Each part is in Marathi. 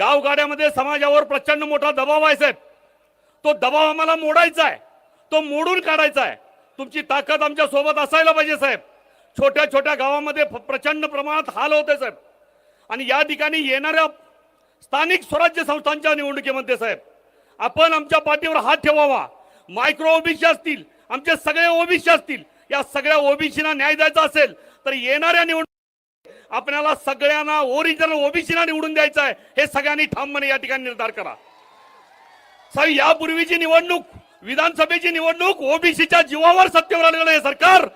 गावगाड्यामध्ये समाजावर प्रचंड मोठा दबाव आहे साहेब. तो दबाव आम्हाला मोडायचा आहे. तो मोडून काढायचा आहे. तुमची ताकद आमच्यासोबत असायला पाहिजे साहेब. छोट्या छोट्या गावामध्ये फ- प्रचंड प्रमाणात हाल होते साहेब. आणि या ठिकाणी येणाऱ्या स्थानिक स्वराज्य संस्थांच्या निवडणुकीमध्ये साहेब आपण आमच्या पाठीवर हात ठेवावा. मायक्रो ओबीसी असतील आमचे सगळे ओबीसी असतील या सगळ्या ओबीसीना न्याय द्यायचा असेल तर येणाऱ्या निवडणूक आपल्याला सगळ्यांना ओरिजिनल ओबीसीला निवडून द्यायचं आहे. हे सगळ्यांनी ठामपणे या ठिकाणी निर्धार करा. साहेब यापूर्वीची निवडणूक विधानसभेची निवडणूक ओबीसीच्या जीवावर सत्तेवर आलेलं हे सरकार.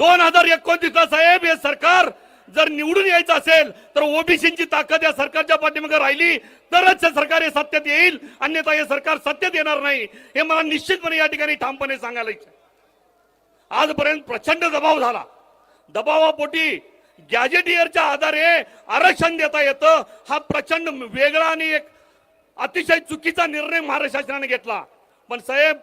दोन हजार एकोणतीसला साहेब हे सरकार जर निवडून यायचं असेल तर ओबीसीची ताकद या सरकारच्या पाठीमागे राहिली तरच हे सरकार हे सत्तेत येईल. अन्यथा हे सरकार सत्तेत येणार नाही. हे मला निश्चितपणे या ठिकाणी ठामपणे सांगायला इच्छा आजपर्यंत प्रचंड दबाव झाला. दबावापोटी गॅजेटियरच्या आधारे आरक्षण देता येतं. हा प्रचंड वेगळा आणि एक अतिशय चुकीचा निर्णय महाराष्ट्र शासनाने घेतला. पण साहेब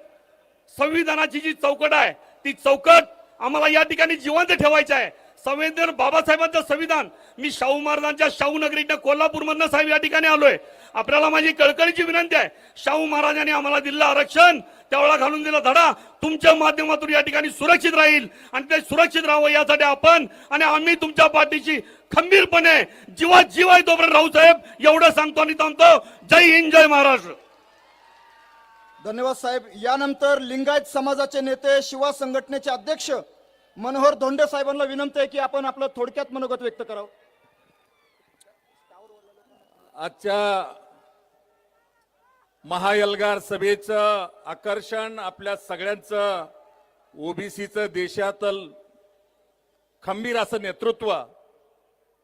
संविधानाची जी चौकट आहे ती चौकट आम्हाला या ठिकाणी जिवंत ठेवायची आहे. संविधान बाबासाहेबांचं संविधान मी शाहू महाराजांच्या शाहू नगरीतनं कोल्हापूरमधनं साहेब या ठिकाणी आलोय. आपल्याला माझी कळकळीची विनंती आहे. शाहू महाराजांनी आम्हाला दिलेलं आरक्षण. त्यावेळेला घालून दिला धडा. तुमच्या माध्यमातून या ठिकाणी सुरक्षित राहील. आणि ते सुरक्षित राहावं यासाठी आपण आणि आम्ही तुमच्या पाठीशी खंबीरपणे जीवात जीव आहे तोपर्यंत राहू साहेब. एवढं सांगतो आणि थांबतो. जय हिंद जय महाराष्ट्र. धन्यवाद साहेब. यानंतर लिंगायत समाजाचे नेते शिवा संघटनेचे अध्यक्ष मनोहर धोंडे साहेबांना विनंती आहे की आपण आपलं थोडक्यात मनोगत व्यक्त करावं. आजच्या महाएल्गार सभेचं आकर्षण आपल्या सगळ्यांचं ओबीसीचं देशातल खंबीर असं नेतृत्व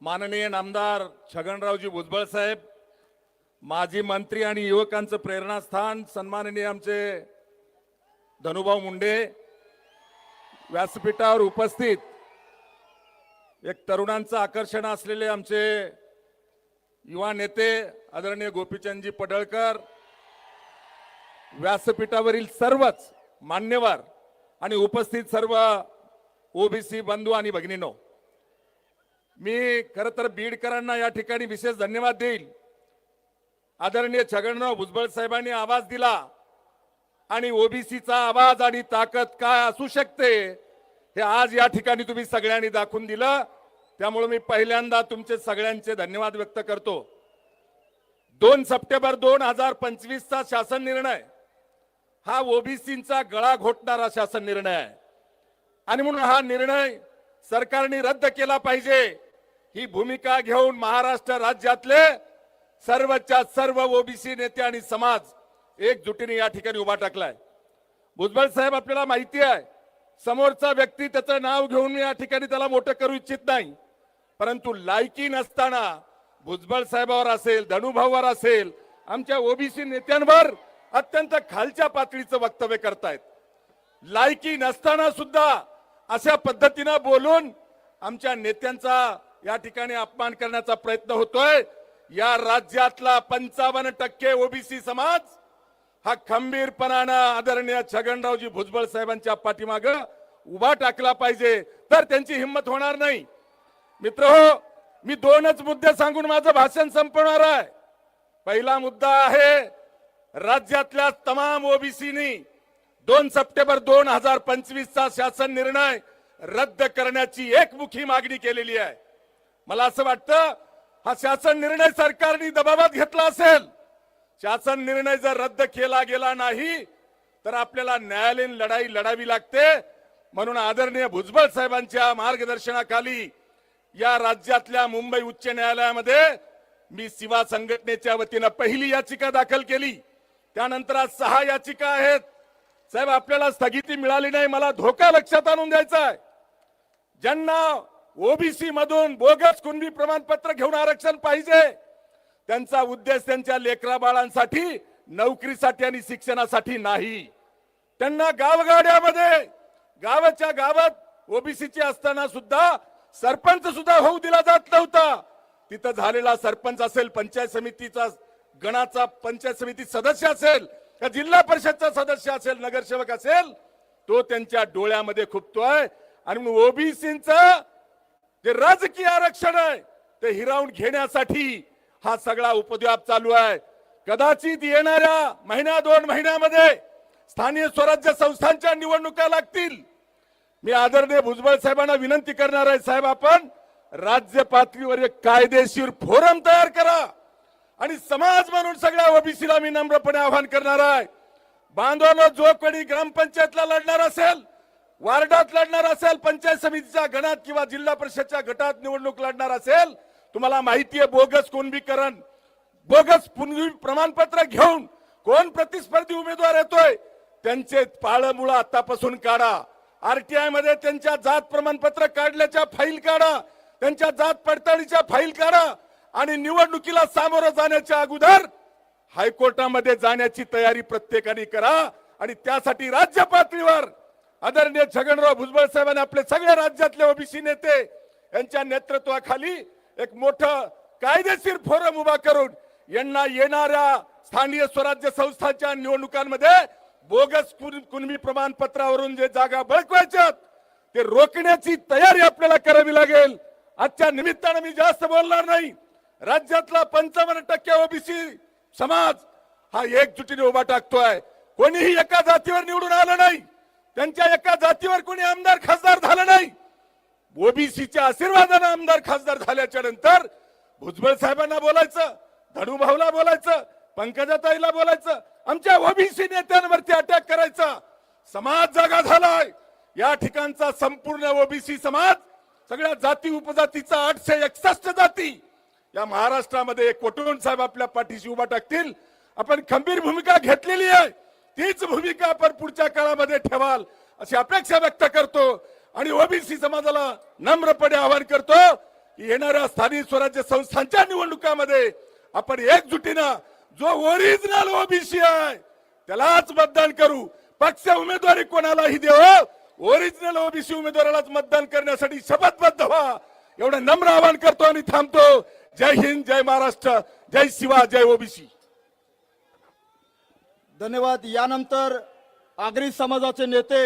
माननीय नामदार छगनरावजी भुजबळ साहेब माजी मंत्री आणि युवकांचं प्रेरणास्थान सन्माननीय आमचे धनुभाऊ मुंडे व्यासपीठावर उपस्थित एक तरुणांचं आकर्षण असलेले आमचे युवा नेते आदरणीय गोपीचंदजी पडळकर व्यासपीठावरील सर्वच मान्यवर आणि उपस्थित सर्व ओबीसी बंधू आणि भगिनीनो मी खरं तर बीडकरांना या ठिकाणी विशेष धन्यवाद देईल. आदरणीय छगनराव भुजबळ साहेबांनी आवाज दिला आणि ओबीसीचा आवाज आणि ताकद काय असू शकते हे आज या ठिकाणी तुम्ही सगळ्यांनी दाखवून दिलं. त्यामुळे मी पहिल्यांदा तुमचे सगळ्यांचे धन्यवाद व्यक्त करतो. दोन सप्टेंबर दोन हजार पंचवीसचा शासन निर्णय हा ओबीसींचा गळा घोटणारा शासन निर्णय आहे. आणि म्हणून हा निर्णय सरकारने रद्द केला पाहिजे. ही भूमिका घेऊन महाराष्ट्र राज्यातले सर्वच्या सर्व ओबीसी नेते आणि समाज एकजुटीने या ठिकाणी उभा टाकलाय. भुजबळ साहेब आपल्याला माहिती आहे समोरचा व्यक्ती त्याचं नाव घेऊन या ठिकाणी त्याला मोठं करू इच्छित नाही. परंतु लायकी नसताना भुजबळ साहेबावर असेल धनुभाऊवर असेल आमच्या ओबीसी नेत्यांवर अत्यंत खालच्या पातळीचं वक्तव्य करतायत. लायकी नसताना सुद्धा अशा पद्धतीनं बोलून आमच्या नेत्यांचा या ठिकाणी अपमान करण्याचा प्रयत्न होतोय. या राज्यातला पंचावन्न टक्के ओबीसी समाज हा खंबीरपणानं आदरणीय छगनरावजी भुजबळ साहेबांच्या पाठीमाग उभा टाकला पाहिजे. तर त्यांची हिंमत होणार नाही. मित्र हो मी दोनच मुद्दे सांगून माझं भाषण संपवणार आहे. पहिला मुद्दा आहे राज्यातल्या तमाम ओबीसीनी दोन सप्टेंबर दोन हजार पंचवीसचा शासन निर्णय रद्द करण्याची एकमुखी मागणी केलेली आहे. मला असं वाटतं हा शासन निर्णय सरकारने दबावात घेतला असेल. शासन निर्णय जर रद्द केला गेला नाही तर आपल्याला न्यायालयीन लढाई लढावी लागते. म्हणून आदरणीय भुजबळ साहेबांच्या मार्गदर्शनाखाली या राज्यातल्या मुंबई उच्च न्यायालयामध्ये मी शिवा संघटनेच्या वतीनं पहिली याचिका दाखल केली. त्यानंतर आज सहा याचिका आहेत. साहेब आपल्याला स्थगिती मिळाली नाही. मला धोका लक्षात आणून द्यायचा आहे ज्यांना ओबीसी मधून बोगस कुणबी प्रमाणपत्र घेऊन आरक्षण पाहिजे त्यांचा उद्देश त्यांच्या लेकरा बाळांसाठी नोकरीसाठी आणि शिक्षणासाठी नाही. त्यांना गावगाड्यामध्ये गावाच्या गावात ओबीसीची असताना सुद्धा सरपंच सुद्धा होऊ दिला जात नव्हता. तिथं झालेला सरपंच असेल पंचायत समितीचा गणाचा पंचायत समिती सदस्य असेल का जिल्हा परिषदचा सदस्य असेल नगरसेवक असेल तो त्यांच्या डोळ्यामध्ये खुपतोय. आणि ओबीसीच जे राजकीय आरक्षण आहे ते हिरावून घेण्यासाठी हा सगळा उपद्व्याप चालू आहे. कदाचित येणाऱ्या महिन्या दोन महिन्यामध्ये स्थानिक स्वराज्य संस्थांच्या निवडणुका लागतील. मी आदरणीय भुजबळ साहेबांना विनंती करणार आहे साहेब आपण राज्य पातळीवर एक कायदेशीर फोरम तयार करा. आणि समाज म्हणून सगळ्या ओबीसीला मी नम्रपणे आवाहन करणार आहे. बांधवांनो जो कोणी ग्रामपंचायतला लढणार असेल वार्डात लढणार असेल पंचायत समितीच्या गणात किंवा जिल्हा परिषदच्या गटात निवडणूक लढणार असेल तुम्हाला माहिती आहे बोगस कुणबीकरण बोगस पुनवी प्रमाणपत्र घेऊन कोण प्रतिस्पर्धी उमेदवार येतोय त्यांचे पाळमुळं आतापासून काढा. आरटीआयमध्ये त्यांच्या जात प्रमाणपत्र काढल्याच्या फाईल काढा. त्यांच्या जात पडताळीच्या फाईल काढा. आणि निवडणुकीला सामोरं जाण्याच्या अगोदर हायकोर्टामध्ये जाण्याची तयारी प्रत्येकाने करा. आणि त्यासाठी राज्य पातळीवर आदरणीय छगनराव भुजबळ साहेबांनी आपले सगळ्या राज्यातले ओबीसी नेते यांच्या नेतृत्वाखाली एक मोठं कायदेशीर फोरम उभा करून यांना येणाऱ्या स्थानीय स्वराज्य संस्थांच्या निवडणुकांमध्ये बोगस कुणबी प्रमाणपत्रावरून जे जागा बळकवायच्यात ते रोखण्याची तयारी आपल्याला करावी लागेल. आजच्या निमित्तानं मी जास्त बोलणार नाही. राज्यातला पंचावन्न टक्के ओबीसी समाज हा एकजुटीने उभा टाकतोय. कोणीही एका जातीवर निवडून आलं नाही. त्यांच्या एका जातीवर कोणी आमदार खासदार झालं नाही. ओबीसीच्या आशीर्वादानं आमदार खासदार झाल्याच्यानंतर भुजबळ साहेबांना बोलायचं धनुभाऊला बोलायचं पंकजाताईला बोलायचं आमच्या ओबीसी नेत्यांवरती अटॅक करायचा. समाज जागा झालाय. या ठिकाणचा संपूर्ण ओबीसी समाज सगळ्या जाती उपजातीचा आठशे एकसष्ट जाती या महाराष्ट्रामध्ये एक कोटून साहेब आपल्या पाठीशी उभा टाकतील. आपण खंबीर भूमिका घेतलेली आहे. तीच भूमिका आपण पुढच्या काळामध्ये ठेवाल अशी अपेक्षा व्यक्त करतो आणि ओबीसी समाजाला नम्रपणे आवाहन करतो येणाऱ्या स्थानिक स्वराज्य संस्थांच्या निवडणुकामध्ये आपण एकजुटीनं जो ओरिजिनल ओबीसी आहे त्यालाच मतदान करू. पक्ष उमेदवारी कोणालाही देव ओरिजिनल ओबीसी उमेदवारालाच मतदान करण्यासाठी शपथबद्ध व्हा. एवढं नम्र आवाहन करतो आणि थांबतो. जय हिंद जय महाराष्ट्र जय शिवा जय ओबीसी. धन्यवाद. यानंतर आगरी समाजाचे नेते